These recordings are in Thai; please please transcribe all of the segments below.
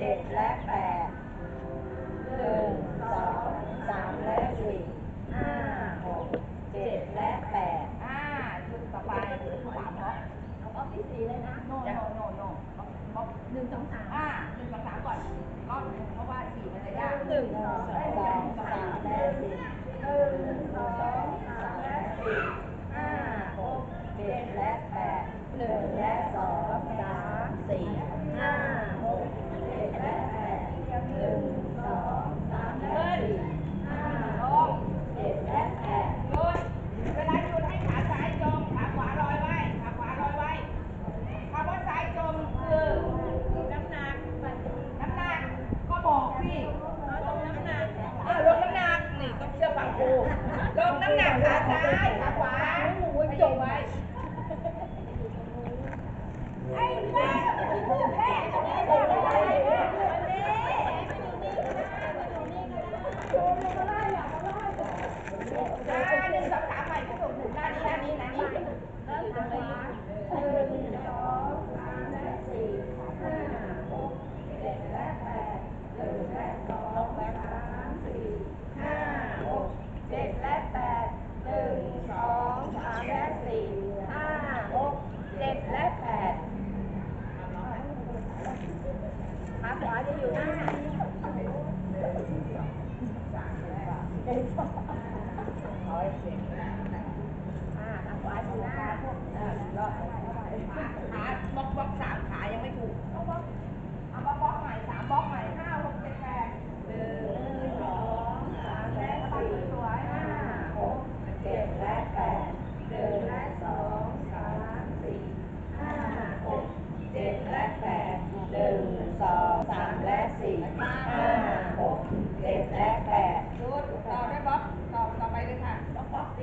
เจ็ดและแปดหนึ่งสองสามและสี่ห้าหกเจ็ดและแปดอ่าจุดต่อไปจุดขวาบล็อกเอาบล็อกที่สี่เลยนะโนโนโนโนบล็อกหนึ่งสองสามอ่าหนึ่งสองสามก่อนก็เพราะว่าสี่มันจะยากหนึ่งสองสามและสี่หนึ่งสองสามและสี่ห้าหกเจ็ดและแปดหนึ่งและสองสามสี่ห้า นึ่งสองสามและสี่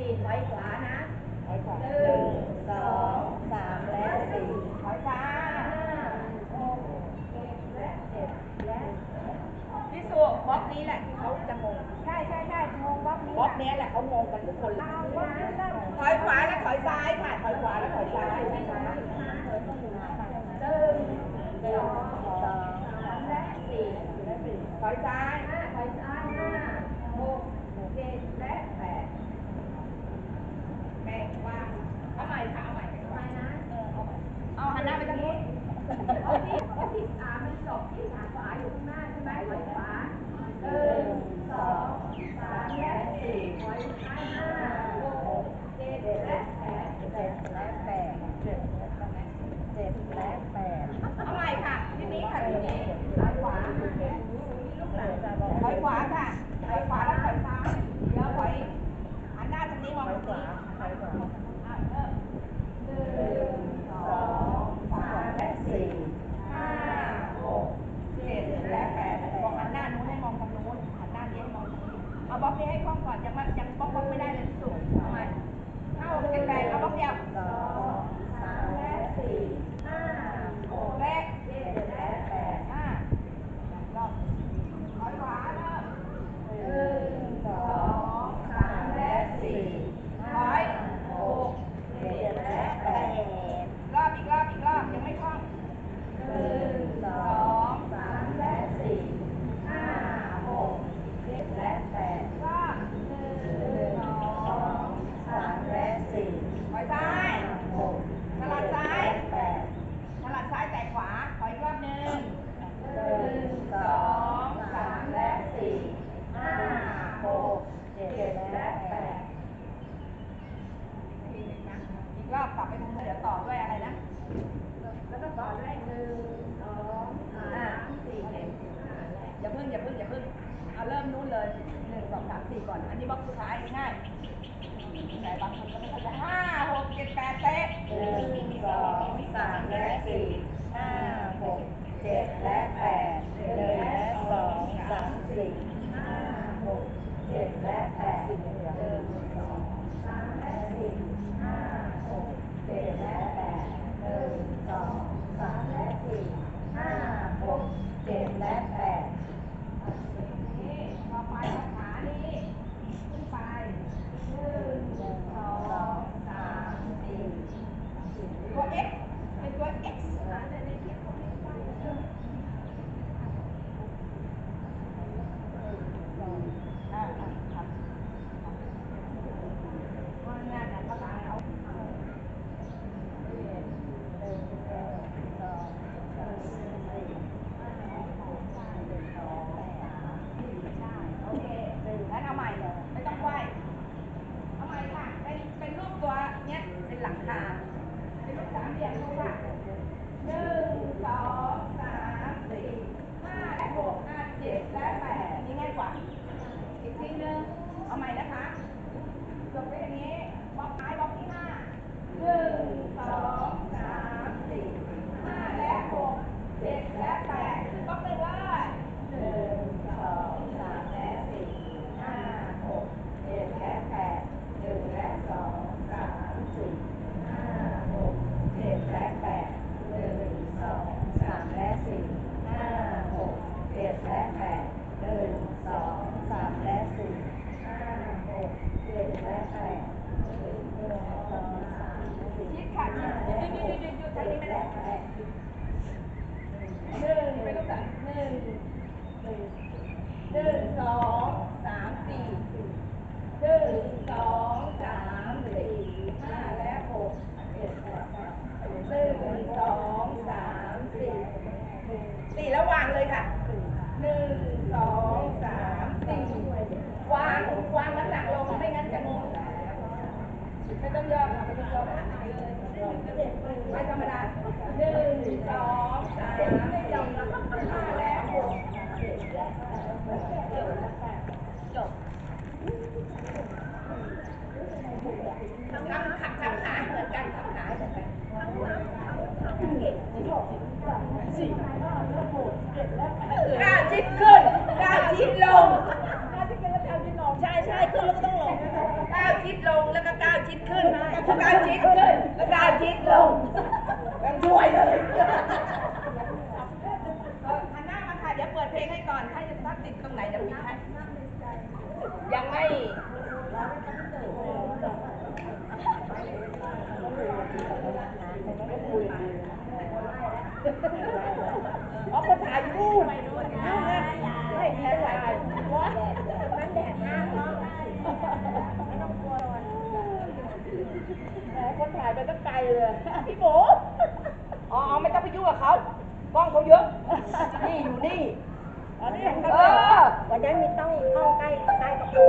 สี่ถอยขวานะถอยขวาหนึ่งสองสามและสี่ถอยซ้ายห้าหกเจ็ดและเจ็ดและพี่สุบล็อกนี้แหละเขาจะงงใช่ใช่ใช่งงบล็อกนี้บล็อกนี้แหละเขางงกันทุกคนเลยถอยขวาและถอยซ้ายค่ะถอยขวาและถอยซ้ายหนึ่งสองสามและสี่ถอยซ้าย Chiếc đạn thổi! ง่ายๆแต่บางคนก็ไม่เข้าใจห้าหกเจ็ดแปดเตะหนึ่งสองสามและสี่ห้าหกเจ็ดและแปดหนึ่งสองสามสี่ห้าหกเจ็ดและแปดหนึ่งสองสามและสี่ห้าหกเจ็ดและแปดหนึ่งสองสามและสี่ห้าหกเจ็ดและแปด ก้าวชิดขึ้นก้าวชิดลงใช่ใช่ขึ้นแล้วก็ต้องลงก้าวชิดลงแล้วก็ก้าวชิดขึ้นก้าวชิดขึ้นแล้วก้าวชิดลงยังช่วยเลยหันหน้ามาค่ะเดี๋ยวเปิดเพลงให้ก่อนถ้ายังทักติดตรงไหนเดี๋ยวมีให้ เอาคนถ่ายรูนไม่มีถ่ายว้ามันแดดหน้าร้อคนถ่ายไปตั้งไกลเลย พี่หมูอ๋ไม่ต้องไปยุ่งกับเขากล้องเขาเยอะ นี่อยู่นี่ วันนั้นมีต้องห้องใกล้ใกล้ประตู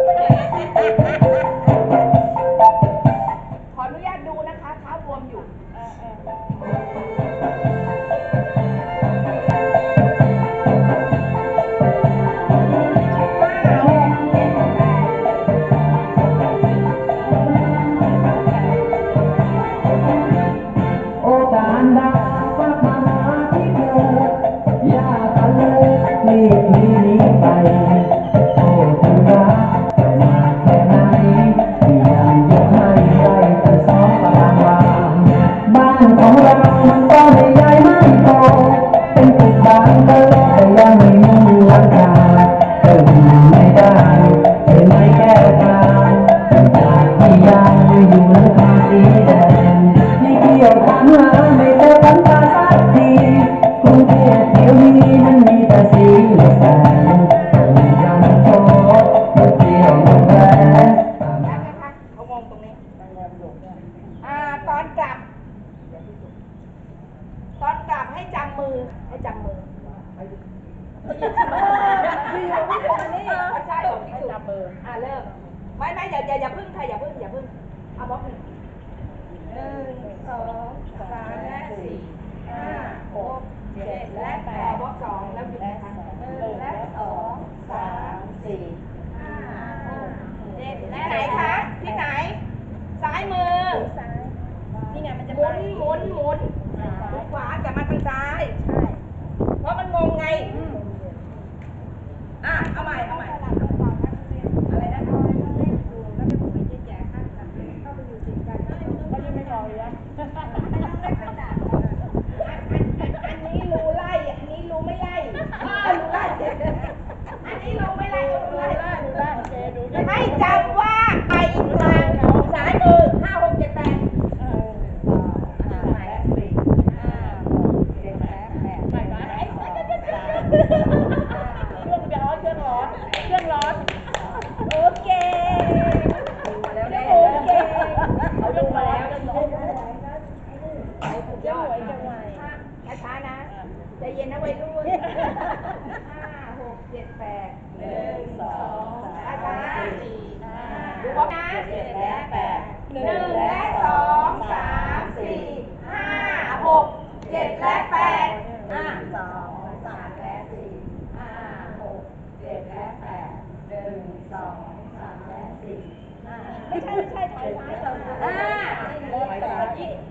ไม่ใช่ไม่ใช่ถอยซ้ายก่อนอ่า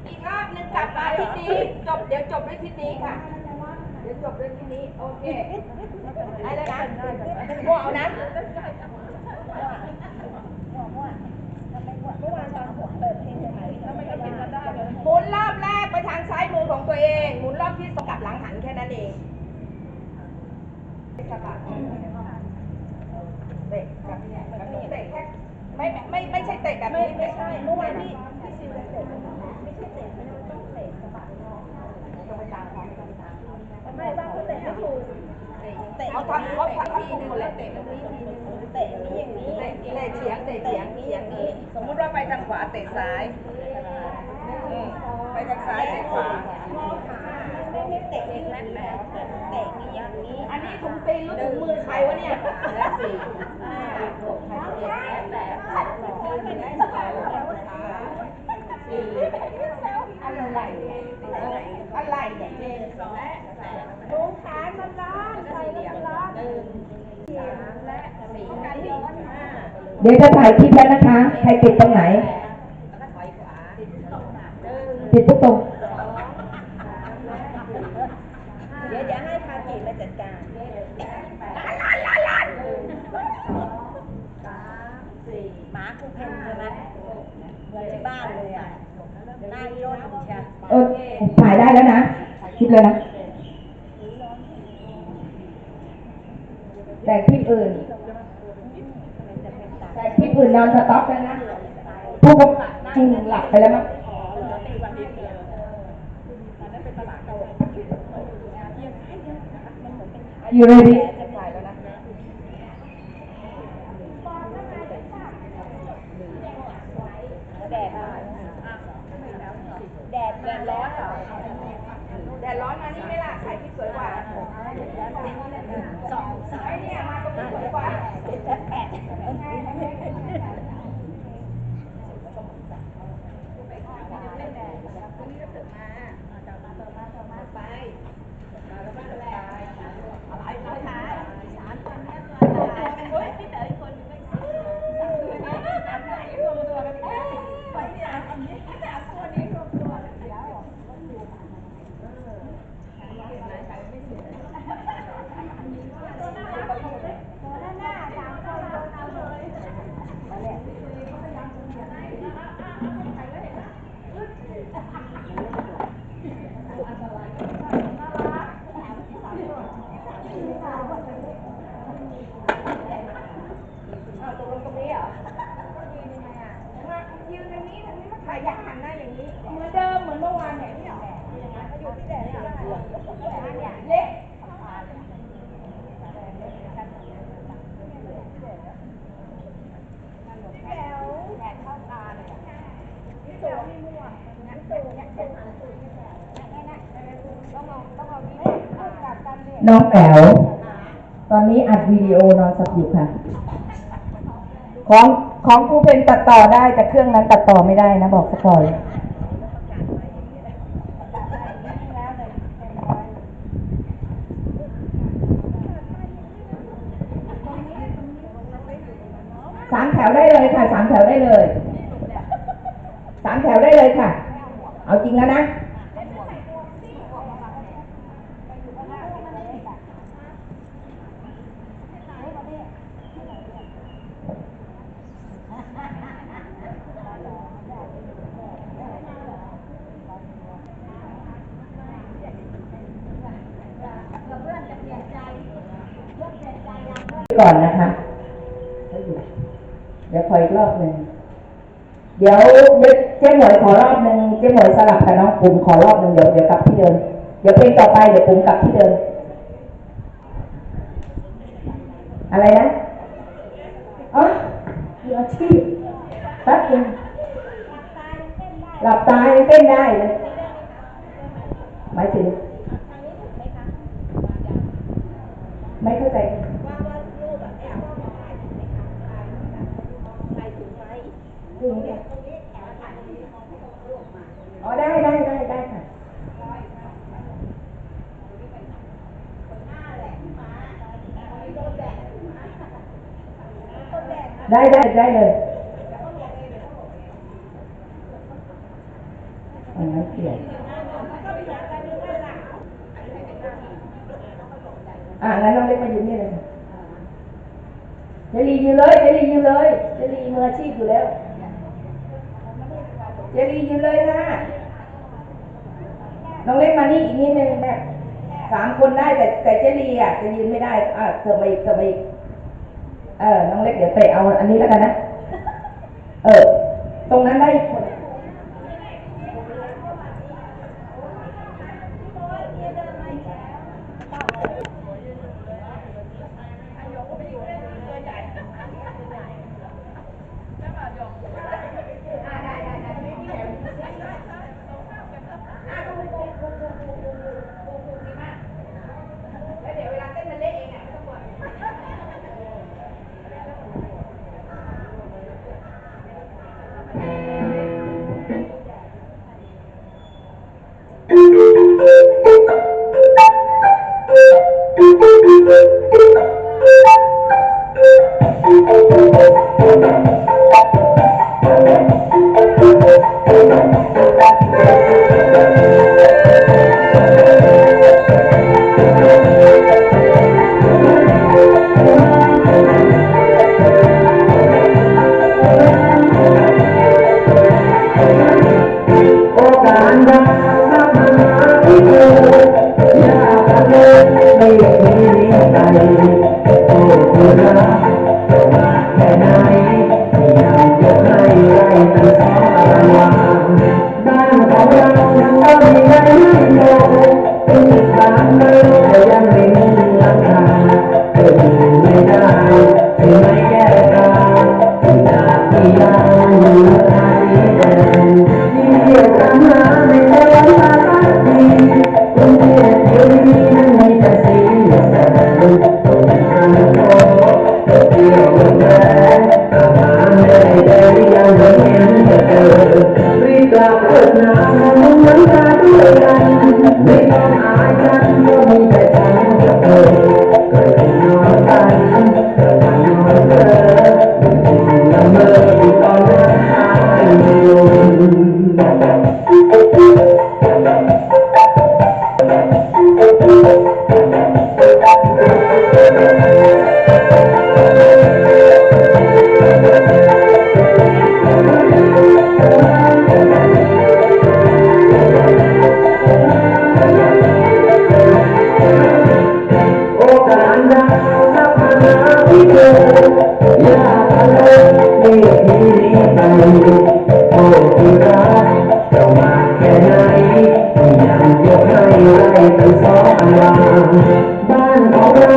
อีกรอบหนึงกลับมาทิศนี้จบเดี๋ยวจบด้วยทิศนี้ค่ะ เดี๋ยวจบด้วยทิศนี้โอเคอด้แนะพวกเนะเมื่อนตวกเป็นะหมุนรอบแรกไปทางซ้ายมือของตัวเองหมุนรอบที่สองกลับหลังหันแค่นั้นเองเตะกรบเตะแค่ ไม่ไม่ไม่ใช่เตะแบบนี้ไม่ใช่เมื่อวานนี้พี่ซิวเตะไม่ใช่เตะไม่ต้องเตะสะบัดจะไปตามเขาไม่ว่าเขาเตะไม่ถูกเตะเขาทำเขาทำทีนึงแล้วเตะแบบนี้ทีนึงเตะอย่างนี้อย่างนี้เตะเฉียงเตะเฉียงเฉียงนี้ สมมุติว่าไปทางขวาเตะซ้ายอืมไปทางซ้ายเตะขวาไม่ไม่เตะเองนั่นแหละเตะนี่อย่างนี้ อันนี้ถุงตีนหรือถุงมือใครวะเนี่ยและสี่ห้าหก เจ็ดและแปดสองและสามสามสี่อะไรอะไรเนี่ยเจ็ดสองและแปดดูขามันร้อนใส่มันร้อนหนึ่งสามและสี่ห้าเดี๋ยวจะถ่ายคลิปแล้วนะคะ ใครติดตรงไหนติดตรงหนึ่งติดทุกตรง เดี๋ยวเดี๋ยวให้พาจิมาจัดการสามสี่หมาคู่เพนใช่ไหม เหมือนที่บ้านเลยอะหน้าย่นใช่เออถ่ายได้แล้วนะคลิปเลยนะ แต่คลิปอื่น แต่คลิปอื่นนอนสต็อปแล้วนะ ผู้กำกับนั่งหลับไปแล้วมั้งอยู่เลยดิ จะถ่ายแล้วนะ แดดแดดแดดร้อนเหรอ แดดร้อนมานี่ไหม่ล่ะถ่ายที่สวยกว่า สองสาม ไอ้เนี่ยมาตรงนี้สวยกว่า เจ็ดและแปด เอาตกลงตรงนี้เหรอมายืนตรงนี้ตรงนี้มาถ่ายอยากหันหน้าอย่างนี้ เหมือนเดิมเหมือนเมื่อวานเนี่ยนี่เหรออยู่ที่แดดเนี่ยเละแก้วแดดเข้าตาเลยนี่ตัวนี่ม่วงงั้นตัวเนี่ยเป็นหันตัวนี่แหละต้องเอาต้องเอานี่พูดกับกั น้องแป๋วตอนนี้อัดวิดีโอนอนสับอยู่ค่ะ ของของครูเป็นตัดต่อได้แต่เครื่องนั้นตัดต่อไม่ได้นะบอกซะก่อนเลยสามแถวได้เลยค่ะสามแถวได้เลย สามแถวได้เลยค่ะ เอาจริงแล้วนะ ก่อนนะคะ เดี๋ยวขออีกรอบหนึ่ง เดี๋ยวเดี๋ยวเจ๊หมวยขอรอบหนึ่งเจ๊หมวยสลับกับน้องปุ๋มขอรอบหนึ่งเดี๋ยวเดี๋ยวกลับที่เดิมเดี๋ยวเพลงต่อไปเดี๋ยวปุ๋มกลับที่เดิมอะไรนะอ๋อมืออาชีพแป๊บนึงหลับตายังเต้นได้เลยหมายถึงไม่เข้าใจถ่ายถูกไหมคะถ่ายถ่ายถูกไหมถึง อ๋อได้ได้ได้ได้ค่ะได้ได้ได้เลยอันนั้นเกลียดอะงั้นน้องเล็กมายืนนี่เลยเจลียืนเลยเจลียืนเลยเจลีมืออาชีพอยู่แล้วเจลียืนเลยนะ น้องเล็กมานี่อีกนิดนึงแม่สามคนได้แต่แต่เจลีอะจะยืนไม่ได้อะเสิอีกเสิร์ฟอีกเออน้องเล็กเดี๋ยวเตะเอาอันนี้แล้วกันนะ เออ ตรงนั้นได้ ไปสองอันลาบ้านของเรา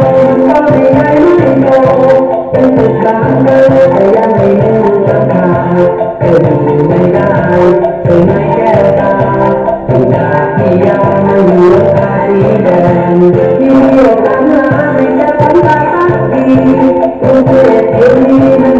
ก็ไม่ใหญ่ไม่โตเป็นตึกสามเดิมแต่ยังไม่รู้ราคาเป็นอยู่ไม่ได้เป็นไม่แก้ตาตุ่ดาที่ยาวมันอยู่ตกล้แดงที่เรียกกันหาไม่จะตั้องไปสักทีต้องเศษที่มัน